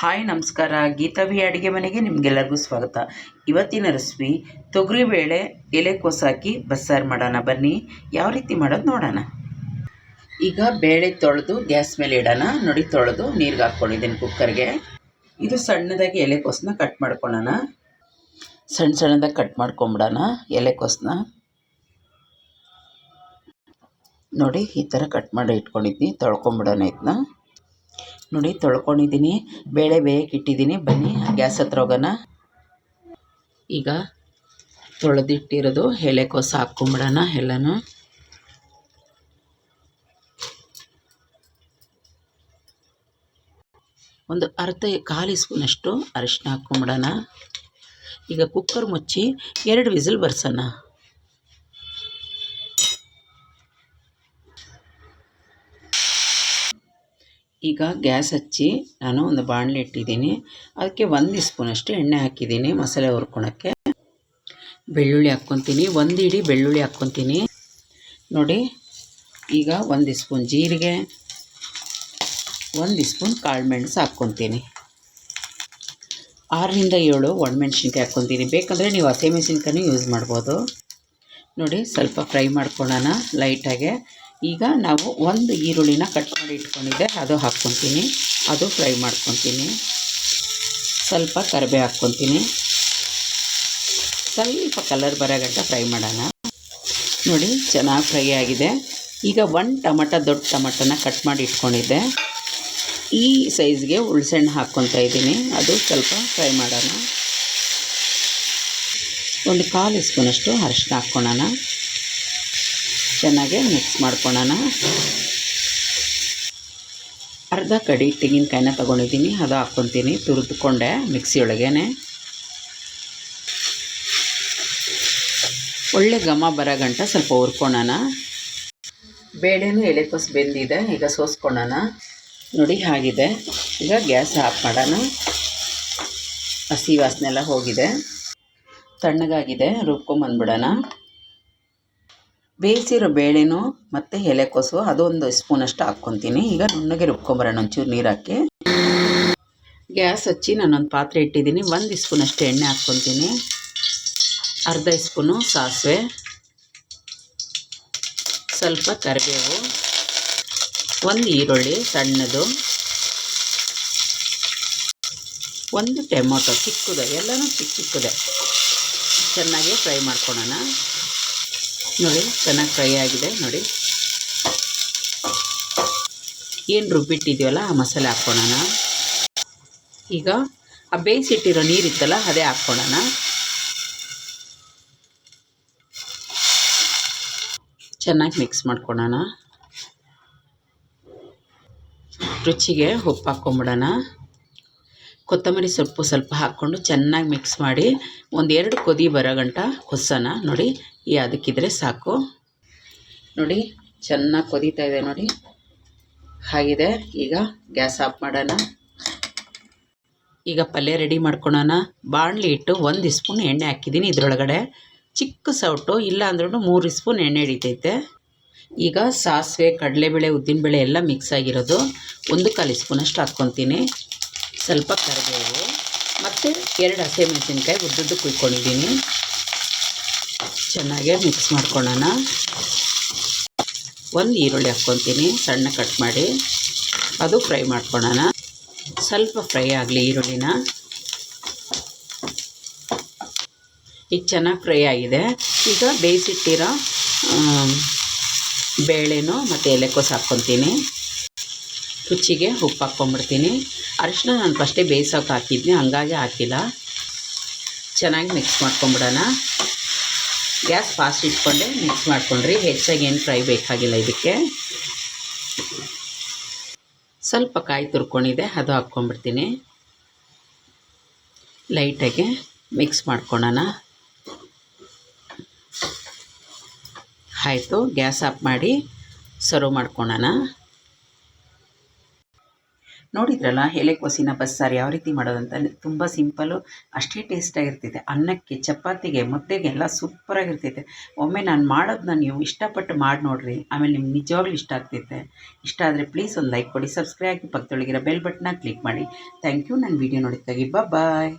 Hi, ನಮಸ್ಕಾರ. ಗೀತಾವಿ ಅಡುಗೆ ಮನೆಗೆ ನಿಮಗೆಲ್ಲರಿಗೂ ಸ್ವಾಗತ. ಇವತ್ತಿನ ರೆಸಿಪಿ ತೊಗರಿಬೇಳೆ ಎಲೆಕೋಸು ಹಾಕಿ ಬಸ್ಸಾರು ಮಾಡೋಣ. ಬನ್ನಿ, ಯಾವ ರೀತಿ ಮಾಡೋದು ನೋಡೋಣ. ಈಗ ಬೇಳೆ ತೊಳೆದು ಗ್ಯಾಸ್ ಮೇಲೆ ಇಡೋಣ. ನೋಡಿ, ತೊಳೆದು ನೀರಿಗೆ ಹಾಕ್ಕೊಂಡಿದ್ದೀನಿ ಕುಕ್ಕರ್ಗೆ. ಇದು ಸಣ್ಣದಾಗಿ ಎಲೆಕೋಸನ್ನ ಕಟ್ ಮಾಡ್ಕೊಳ್ಳೋಣ. ಸಣ್ಣ ಸಣ್ಣದಾಗಿ ಕಟ್ ಮಾಡ್ಕೊಂಬಿಡೋಣ ಎಲೆಕೋಸನ್ನ ನೋಡಿ, ಈ ಥರ ಕಟ್ ಮಾಡಿ ಇಟ್ಕೊಂಡಿದ್ದೀನಿ ತೊಳ್ಕೊಂಬಿಡೋಣ ಇದನ್ನ. ನೋಡಿ, ತೊಳ್ಕೊಂಡಿದ್ದೀನಿ. ಬೇಳೆ ಬೇಯಕ್ಕೆ ಇಟ್ಟಿದ್ದೀನಿ. ಬನ್ನಿ, ಗ್ಯಾಸ್ ಹತ್ರ ಹೋಗೋಣ. ಈಗ ತೊಳೆದಿಟ್ಟಿರೋದು ಎಲೆಕೋಸು ಹಾಕ್ಕೊಂಬಿಡೋಣ ಎಲ್ಲನೂ. ಒಂದು ಅರ್ಧ ಕಾಲು ಸ್ಪೂನಷ್ಟು ಅರಿಶಿನ ಹಾಕ್ಕೊಂಬಿಡೋಣ. ಈಗ ಕುಕ್ಕರ್ ಮುಚ್ಚಿ ಎರಡು ವಿಸಿಲ್ ಬರ್ಸೋಣ. ಈಗ ಗ್ಯಾಸ್ ಹಚ್ಚಿ ನಾನು ಒಂದು ಬಾಣಲೆ ಇಟ್ಟಿದ್ದೀನಿ. ಅದಕ್ಕೆ ಒಂದು ಸ್ಪೂನಷ್ಟು ಎಣ್ಣೆ ಹಾಕಿದ್ದೀನಿ ಮಸಾಲೆ ಹುರ್ಕೊಳಕ್ಕೆ. ಬೆಳ್ಳುಳ್ಳಿ ಹಾಕ್ಕೊತೀನಿ. ಒಂದು ಇಡಿ ಬೆಳ್ಳುಳ್ಳಿ ಹಾಕ್ಕೊತೀನಿ. ನೋಡಿ, ಈಗ ಒಂದು ಸ್ಪೂನ್ ಜೀರಿಗೆ, ಒಂದು ಸ್ಪೂನ್ ಕಾಳು ಮೆಣಸು ಹಾಕ್ಕೊತೀನಿ. ಆರರಿಂದ ಏಳು ಒಣಮೆಣ್ಸಿನ್ಕಾಯಿ ಹಾಕ್ಕೊತೀನಿ. ಬೇಕಂದರೆ ನೀವು ಹಸಿಮೆಣ್ಸಿನ್ಕಾಯಿ ಯೂಸ್ ಮಾಡ್ಬೋದು. ನೋಡಿ, ಸ್ವಲ್ಪ ಫ್ರೈ ಮಾಡ್ಕೊಳ್ಳೋಣ ಲೈಟಾಗೆ. ಈಗ ನಾವು ಒಂದು ಈರುಳ್ಳಿನ ಕಟ್ ಮಾಡಿ ಇಟ್ಕೊಂಡಿದ್ದೆ, ಅದು ಹಾಕ್ಕೊತೀನಿ. ಅದು ಫ್ರೈ ಮಾಡ್ಕೊತೀನಿ. ಸ್ವಲ್ಪ ಕರಿಬೇವು ಹಾಕ್ಕೊತೀನಿ. ಸ್ವಲ್ಪ ಕಲರ್ ಬರೋ ಗಂಟ ಫ್ರೈ ಮಾಡೋಣ. ನೋಡಿ, ಚೆನ್ನಾಗಿ ಫ್ರೈ ಆಗಿದೆ. ಈಗ ಒಂದು ಟಮಟ, ದೊಡ್ಡ ಟಮಟನ ಕಟ್ ಮಾಡಿ ಇಟ್ಕೊಂಡಿದ್ದೆ. ಈ ಸೈಜ್ಗೆ ಹುಳ್ಸೆಣ್ಣು ಹಾಕ್ಕೊತಾ ಇದ್ದೀನಿ. ಅದು ಸ್ವಲ್ಪ ಫ್ರೈ ಮಾಡೋಣ. ಒಂದು ಕಾಲು ಇಸ್ಕೊಂಡಷ್ಟು ಅರಿಶಿನ ಹಾಕ್ಕೊಳೋಣ ಚೆನ್ನಾಗಿ ಮಿಕ್ಸ್ ಮಾಡ್ಕೊಳ್ಳೋಣ ಅರ್ಧ ಕಡಿ ತೆಂಗಿನಕಾಯಿನ ತೊಗೊಂಡಿದ್ದೀನಿ, ಅದು ಹಾಕ್ಕೊತೀನಿ. ತುರಿದುಕೊಂಡೆ ಮಿಕ್ಸಿಯೊಳಗೇನೆ. ಒಳ್ಳೆ ಘಮ ಬರೋ ಗಂಟ ಸ್ವಲ್ಪ ಹುರ್ಕೊಳೋಣ. ಬೇಳೆನೂ ಎಲೆಕೋಸು ಬೆಂದಿದೆ, ಈಗ ಸೋಸ್ಕೊಳೋಣ. ನೋಡಿ ಹಾಗಿದೆ. ಈಗ ಗ್ಯಾಸ್ ಆಫ್ ಮಾಡೋಣ. ಹಸಿ ವಾಸನೆ ಎಲ್ಲ ಹೋಗಿದೆ. ತಣ್ಣಗಾಗಿದೆ, ರುಬ್ಕೊಂಬಂದ್ಬಿಡೋಣ. ಬೇಯಿಸಿರೋ ಬೇಳೆನೂ ಮತ್ತು ಎಲೆಕೋಸು ಅದೊಂದು ಸ್ಪೂನಷ್ಟು ಹಾಕ್ಕೊತೀನಿ. ಈಗ ನುಣ್ಣಗೆ ರುಬ್ಕೊಂಬರೋಣ, ಒಂಚೂರು ನೀರು ಹಾಕಿ. ಗ್ಯಾಸ್ ಹಚ್ಚಿ ನಾನೊಂದು ಪಾತ್ರೆ ಇಟ್ಟಿದ್ದೀನಿ. ಒಂದು ಸ್ಪೂನಷ್ಟು ಎಣ್ಣೆ ಹಾಕ್ಕೊತೀನಿ. ಅರ್ಧ ಸ್ಪೂನು ಸಾಸಿವೆ. ಸ್ವಲ್ಪ ಕರಿಬೇವು. ಒಂದು ಈರುಳ್ಳಿ ಸಣ್ಣದು. ಒಂದು ಟೊಮೊಟೊ ಚಿಕ್ಕದೆ, ಎಲ್ಲನೂ ಚಿಕ್ಕ ಚಿಕ್ಕದೆ. ಚೆನ್ನಾಗಿ ಫ್ರೈ ಮಾಡ್ಕೊಳೋಣ ನೋಡಿ ಚೆನ್ನಾಗಿ ಫ್ರೈ ಆಗಿದೆ, ನೋಡಿ. ಏನು ರುಬ್ಬಿಟ್ಟಿದೀವಲ್ಲ ಆ ಮಸಾಲೆ ಹಾಕ್ಕೊಳೋಣ ಈಗ ಆ ಬೇಯಿಸಿಟ್ಟಿರೋ ನೀರಿತ್ತಲ್ಲ, ಅದೇ ಹಾಕ್ಕೊಳ್ಳೋಣ. ಚೆನ್ನಾಗಿ ಮಿಕ್ಸ್ ಮಾಡ್ಕೊಳೋಣ ರುಚಿಗೆ ಉಪ್ಪು ಹಾಕ್ಕೊಂಬಿಡೋಣ. ಕೊತ್ತಂಬರಿ ಸೊಪ್ಪು ಸ್ವಲ್ಪ ಹಾಕ್ಕೊಂಡು ಚೆನ್ನಾಗಿ ಮಿಕ್ಸ್ ಮಾಡಿ ಒಂದೆರಡು ಎರಡು ಕೊದಿ ಬರೋ ಗಂಟ ಕೊಸ್ಸೋಣ ನೋಡಿ. ಈ ಅದಕ್ಕಿದ್ರೆ ಸಾಕು. ನೋಡಿ, ಚೆನ್ನಾಗಿ ಕೊದೀತಾ ಇದೆ ನೋಡಿ. ಆಗಿದೆ ಈಗ ಗ್ಯಾಸ್ ಆಫ್ ಮಾಡೋಣ. ಈಗ ಪಲ್ಯ ರೆಡಿ ಮಾಡ್ಕೊಳೋಣ. ಬಾಣಲಿ ಇಟ್ಟು ಒಂದು ಸ್ಪೂನ್ ಎಣ್ಣೆ ಹಾಕಿದ್ದೀನಿ ಇದರೊಳಗಡೆ. ಚಿಕ್ಕ ಸೌಟು, ಇಲ್ಲ ಅಂದ್ರೂ ಮೂರು ಸ್ಪೂನ್ ಎಣ್ಣೆ ಹಿಡಿತೈತೆ. ಈಗ ಸಾಸಿವೆ, ಕಡಲೆಬೇಳೆ, ಉದ್ದಿನಬೇಳೆ ಎಲ್ಲ ಮಿಕ್ಸ್ ಆಗಿರೋದು. ಒಂದು ಕಾಲು ಸ್ಪೂನಷ್ಟು ಹಾಕ್ಕೊತೀನಿ. ಸ್ವಲ್ಪ ಕರಿಬೇವು. ಮತ್ತು ಎರಡು ಹಸಿಮೆಣಸಿನ್ಕಾಯಿ ಉದ್ದುದ್ದು ಕುಯ್ಕೊಂಡಿದ್ದೀನಿ. ಚೆನ್ನಾಗೆ ಮಿಕ್ಸ್ ಮಾಡ್ಕೊಳ್ಳೋಣ. ಒಂದು ಈರುಳ್ಳಿ ಹಾಕ್ಕೊತೀನಿ, ಸಣ್ಣ ಕಟ್ ಮಾಡಿ. ಅದು ಫ್ರೈ ಮಾಡ್ಕೊಳ್ಳೋಣ. ಸ್ವಲ್ಪ ಫ್ರೈ ಆಗಲಿ ಈರುಳ್ಳಿನ. ಈಗ ಚೆನ್ನಾಗಿ ಫ್ರೈ ಆಗಿದೆ. ಈಗ ಬೇಯಿಸಿಟ್ಟಿರೋ ಬೇಳೆನೋ ಮತ್ತು ಎಲೆಕೋಸು ಹಾಕ್ಕೊತೀನಿ. ರುಚಿಗೆ ಉಪ್ಪು ಹಾಕ್ಕೊಂಬಿಡ್ತೀನಿ. ಅರಿಶಿನ ನಾನು ಫಸ್ಟೇ ಬೇಯಿಸೋಕೆ ಹಾಕಿದ್ನಿ, ಹಂಗಾಗಿ ಹಾಕಿಲ್ಲ. ಚೆನ್ನಾಗಿ ಮಿಕ್ಸ್ ಮಾಡ್ಕೊಂಬಿಡೋಣ. ಗ್ಯಾಸ್ ಫಾಸ್ಟ್ ಇಟ್ಕೊಂಡೆ ಮಿಕ್ಸ್ ಮಾಡ್ಕೊಂಡ್ರಿ, ಹೆಚ್ಚಾಗಿ ಏನು ಫ್ರೈ ಬೇಕಾಗಿಲ್ಲ ಇದಕ್ಕೆ. ಸ್ವಲ್ಪ ಕಾಯಿ ತುರ್ಕೊಂಡಿದೆ, ಅದು ಹಾಕ್ಕೊಂಬಿಡ್ತೀನಿ ಲೈಟಾಗಿ ಮಿಕ್ಸ್ ಮಾಡ್ಕೊಳ್ಳೋಣ ಆಯಿತು, ಗ್ಯಾಸ್ ಆಫ್ ಮಾಡಿ, ಸರ್ವ್ ಮಾಡ್ಕೊಳೋಣ. ನೋಡಿದ್ರಲ್ಲ ಎಲೆಕೋಸಿನ ಬಸ್ಸಾರು ಯಾವ ರೀತಿ ಮಾಡೋದಂತ ತುಂಬ ಸಿಂಪಲ್ಲು ಅಷ್ಟೇ ಟೇಸ್ಟಾಗಿರ್ತೈತೆ ಅನ್ನಕ್ಕೆ, ಚಪಾತಿಗೆ, ಮುದ್ದೆಗೆ ಎಲ್ಲ ಸೂಪರಾಗಿರ್ತೈತೆ ಒಮ್ಮೆ ನಾನು ಮಾಡೋದನ್ನ ನೀವು ಇಷ್ಟಪಟ್ಟು ಮಾಡಿ ನೋಡಿರಿ. ಆಮೇಲೆ ನಿಮ್ಗೆ ನಿಜವಾಗ್ಲೂ ಇಷ್ಟ ಆಗ್ತೈತೆ ಇಷ್ಟ ಆದರೆ ಪ್ಲೀಸ್ ಒಂದು ಲೈಕ್ ಕೊಡಿ ಸಬ್ಸ್ಕ್ರೈಬ್ ಆಗಿ ಪಕ್ಕದೊಳಗಿರೋ ಬೆಲ್ ಬಟನ್ನ ಕ್ಲಿಕ್ ಮಾಡಿ. ಥ್ಯಾಂಕ್ ಯು ನನ್ನ ವೀಡಿಯೋ ನೋಡಿದ್ದಾಗಿ ಬಾಯ್